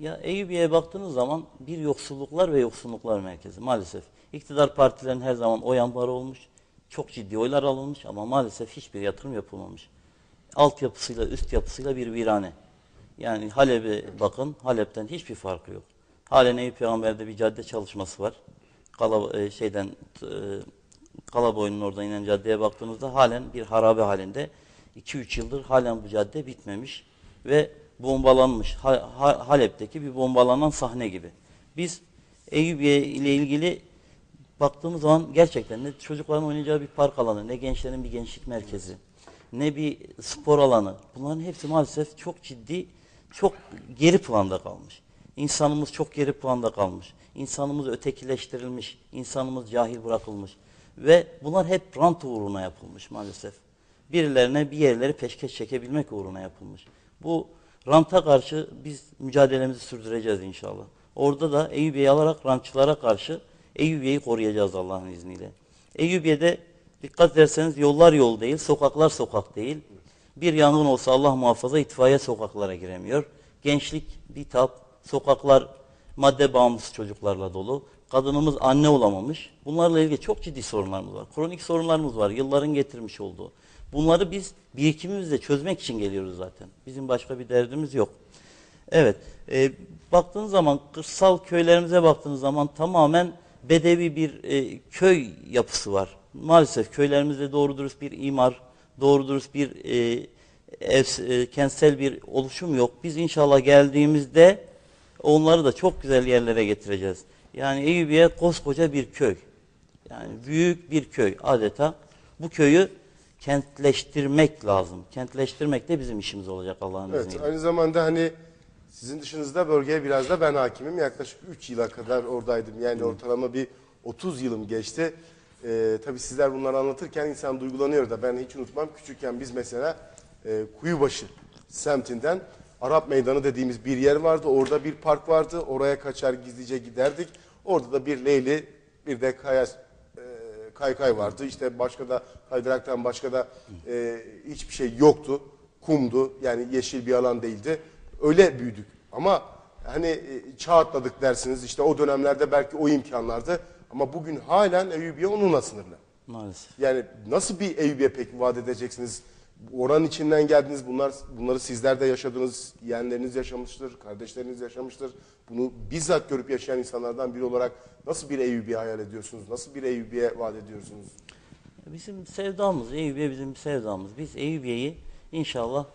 Ya Eyüpiye'ye baktığınız zaman bir yoksulluklar ve yoksunluklar merkezi maalesef. İktidar partilerin her zaman oy ambarı olmuş. Çok ciddi oylar alınmış ama maalesef hiçbir yatırım yapılmamış. Altyapısıyla üst yapısıyla bir virane. Yani Halep'e bakın Halep'ten hiçbir farkı yok. Halen Eyüp Peygamber'de bir cadde çalışması var. Kala, e, şeyden e, Kalaboyun'un oradan inen caddeye baktığınızda halen bir harabe halinde 2-3 yıldır halen bu cadde bitmemiş ve bombalanmış. Ha- Ha- Halep'teki bir bombalanan sahne gibi. Biz Eyüpiye ile ilgili baktığımız zaman gerçekten ne çocukların oynayacağı bir park alanı, ne gençlerin bir gençlik merkezi, ne bir spor alanı. Bunların hepsi maalesef çok ciddi, çok geri planda kalmış. İnsanımız çok geri planda kalmış. İnsanımız ötekileştirilmiş, insanımız cahil bırakılmış. Ve bunlar hep rant uğruna yapılmış maalesef. Birilerine bir yerleri peşkeş çekebilmek uğruna yapılmış. Bu ranta karşı biz mücadelemizi sürdüreceğiz inşallah. Orada da Eyüpiye'yi alarak rantçılara karşı Eyüpiye'yi koruyacağız Allah'ın izniyle. Eyüpiye'de dikkat ederseniz yollar yol değil, sokaklar sokak değil. Bir yangın olsa Allah muhafaza itfaiye sokaklara giremiyor. Gençlik bitap, sokaklar madde bağımlısı çocuklarla dolu. Kadınımız anne olamamış. Bunlarla ilgili çok ciddi sorunlarımız var. Kronik sorunlarımız var. Yılların getirmiş olduğu. Bunları biz birikimimizle çözmek için geliyoruz zaten. Bizim başka bir derdimiz yok. Evet. E, baktığınız zaman kırsal köylerimize baktığınız zaman tamamen bedevi bir e, köy yapısı var. Maalesef köylerimizde doğru dürüst bir imar, doğru dürüst bir e, ev, e, kentsel bir oluşum yok. Biz inşallah geldiğimizde onları da çok güzel yerlere getireceğiz. Yani Eyüpiye koskoca bir köy. Yani büyük bir köy adeta. Bu köyü kentleştirmek lazım. Kentleştirmek de bizim işimiz olacak Allah'ın Evet, izniyle. aynı zamanda hani sizin dışınızda bölgeye biraz da ben hakimim. Yaklaşık 3 yıla kadar oradaydım. Yani ortalama bir 30 yılım geçti. Ee, tabii sizler bunları anlatırken insan duygulanıyor da ben hiç unutmam. Küçükken biz mesela e, Kuyubaşı semtinden Arap Meydanı dediğimiz bir yer vardı. Orada bir park vardı. Oraya kaçar gizlice giderdik. Orada da bir Leyli bir de Kaya kaykay vardı. İşte başka da kaydıraktan başka da e, hiçbir şey yoktu. Kumdu. Yani yeşil bir alan değildi. Öyle büyüdük. Ama hani e, çağ atladık dersiniz. İşte o dönemlerde belki o imkanlardı. Ama bugün halen Eyüpiye onunla sınırlı. Maalesef. Yani nasıl bir Eyüpiye peki vaat edeceksiniz? Oranın içinden geldiniz. Bunlar bunları sizler de yaşadınız. Yeğenleriniz yaşamıştır, kardeşleriniz yaşamıştır. Bunu bizzat görüp yaşayan insanlardan biri olarak nasıl bir Eyüpiye hayal ediyorsunuz? Nasıl bir Eyüpiye vaat ediyorsunuz? Bizim sevdamız, Eyüpiye bizim sevdamız. Biz Eyüpiye'yi inşallah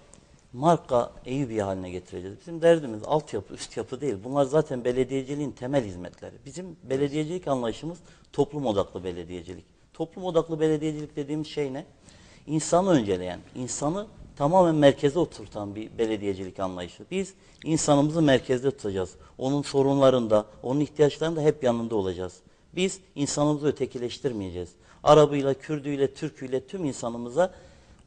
marka Eyüpiye haline getireceğiz. Bizim derdimiz altyapı, üst yapı değil. Bunlar zaten belediyeciliğin temel hizmetleri. Bizim belediyecilik anlayışımız toplum odaklı belediyecilik. Toplum odaklı belediyecilik dediğimiz şey ne? İnsanı önceleyen, insanı tamamen merkeze oturtan bir belediyecilik anlayışı. Biz insanımızı merkezde tutacağız. Onun sorunlarında, onun ihtiyaçlarında hep yanında olacağız. Biz insanımızı ötekileştirmeyeceğiz. Arabıyla, Kürdüyle, Türküyle tüm insanımıza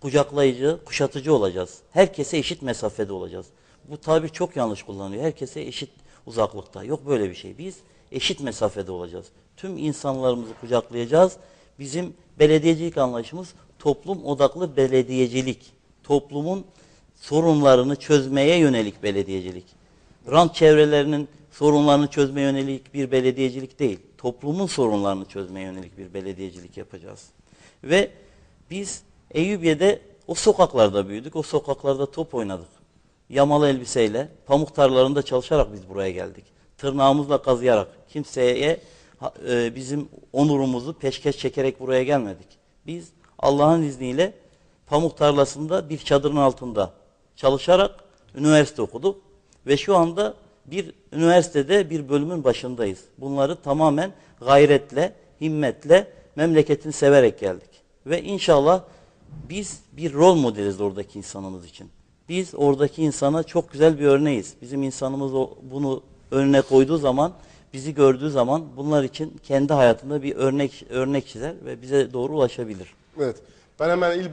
kucaklayıcı, kuşatıcı olacağız. Herkese eşit mesafede olacağız. Bu tabir çok yanlış kullanılıyor. Herkese eşit uzaklıkta. Yok böyle bir şey. Biz eşit mesafede olacağız. Tüm insanlarımızı kucaklayacağız. Bizim belediyecilik anlayışımız toplum odaklı belediyecilik. Toplumun sorunlarını çözmeye yönelik belediyecilik. Rant çevrelerinin sorunlarını çözmeye yönelik bir belediyecilik değil. Toplumun sorunlarını çözmeye yönelik bir belediyecilik yapacağız. Ve biz Eyüpiye'de o sokaklarda büyüdük. O sokaklarda top oynadık. Yamalı elbiseyle, pamuk tarlalarında çalışarak biz buraya geldik. Tırnağımızla kazıyarak, kimseye e, bizim onurumuzu peşkeş çekerek buraya gelmedik. Biz Allah'ın izniyle pamuk tarlasında bir çadırın altında çalışarak üniversite okuduk. Ve şu anda bir üniversitede bir bölümün başındayız. Bunları tamamen gayretle, himmetle, memleketini severek geldik. Ve inşallah biz bir rol modeliz oradaki insanımız için. Biz oradaki insana çok güzel bir örneğiz. Bizim insanımız bunu önüne koyduğu zaman, bizi gördüğü zaman bunlar için kendi hayatında bir örnek örnek çizer ve bize doğru ulaşabilir. Evet. Ben hemen il baş